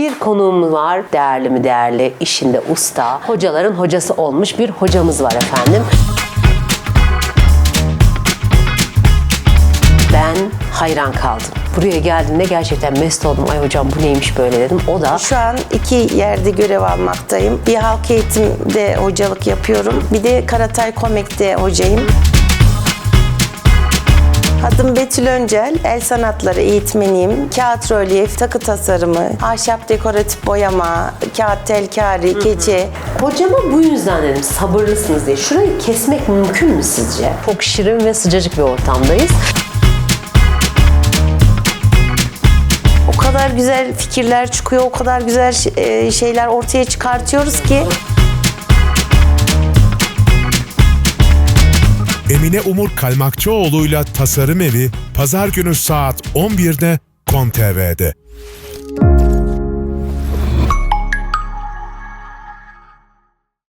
Bir konuğumuz var. Değerli mi değerli, işinde usta, hocaların hocası olmuş bir hocamız var efendim. Ben hayran kaldım. Buraya geldiğimde gerçekten mest oldum. Ay hocam bu neymiş böyle dedim. O da Şu an iki yerde görev almaktayım. Bir halk eğitimde hocalık yapıyorum. Bir de Karatay Komek'te hocayım. Adım Betül Öncel, el sanatları eğitmeniyim. Kağıt rölyef, takı tasarımı, ahşap dekoratif boyama, kağıt telkari, keçe. Hocama bu yüzden dedim sabırlısınız diye. Şurayı kesmek mümkün mü sizce? Çok şirin ve sıcacık bir ortamdayız. O kadar güzel fikirler çıkıyor, o kadar güzel e, şeyler ortaya çıkartıyoruz ki. Emine Umur Kalmakçıoğlu'yla Tasarım Evi Pazar günü saat 11'de KOM TV'de.